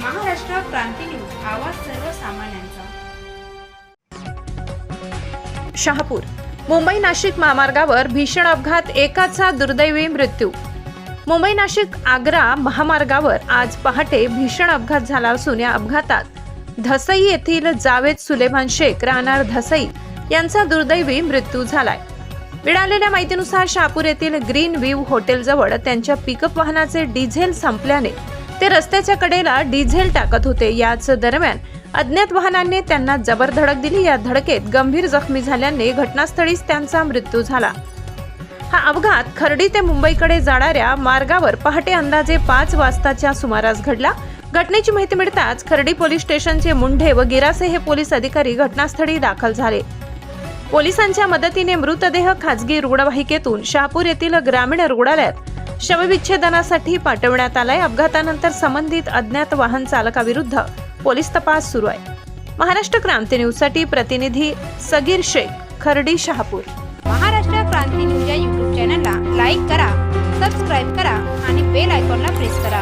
क्रांती news आवाज सर्वसामान्यांचा. शहापूर मुंबई नाशिक महामार्गावर भीषण अपघात एकाचा दुर्दैवी मृत्यू. मुंबई नाशिक आग्रा महामार्गावर आज पहाटे भीषण अपघात झाला असून या अपघातात धसई येथील जावेद सुलेमान शेख राहणार धसई यांचा दुर्दैवी मृत्यू झालाय. मिळालेल्या माहितीनुसार शहापूर येथील ग्रीन व्ह्यू हॉटेलजवळ त्यांच्या पिकअप वाहनाचे डिझेल संपल्याने ते रस्त्याच्या कडेला डिझेल टाकत होते. याच दरम्यान अज्ञात वाहनाने त्यांना जबर धडक दिली. या धडकेत गंभीर जखमी झाल्याने घटनास्थळीच त्यांचा मृत्यू झाला. हा अपघात खर्डी ते मुंबईकडे जाणाऱ्या मार्गावर पहाटे अंदाजे पाच वाजताच्या सुमारास घडला. घटनेची माहिती मिळताच खर्डी पोलीस स्टेशनचे मुंढे व गिरासे हे पोलीस अधिकारी घटनास्थळी दाखल झाले. पोलिसांच्या मदतीने मृतदेह खाजगी रुग्णवाहिकेतून शहापूर येथील ग्रामीण रुग्णालयात शवविच्छेदनासाठी पाठवण्यात आलाय. अपघातानंतर संबंधित अज्ञात वाहन चालकाविरुद्ध पोलीस तपास सुरू आहे. महाराष्ट्र क्रांती न्यूजसाठी प्रतिनिधी सगीर शेख खर्डी शहापूर. महाराष्ट्र क्रांती न्यूज या युट्यूब चॅनलला लाईक करा सबस्क्राईब करा आणि बेल आयकॉनला प्रेस करा.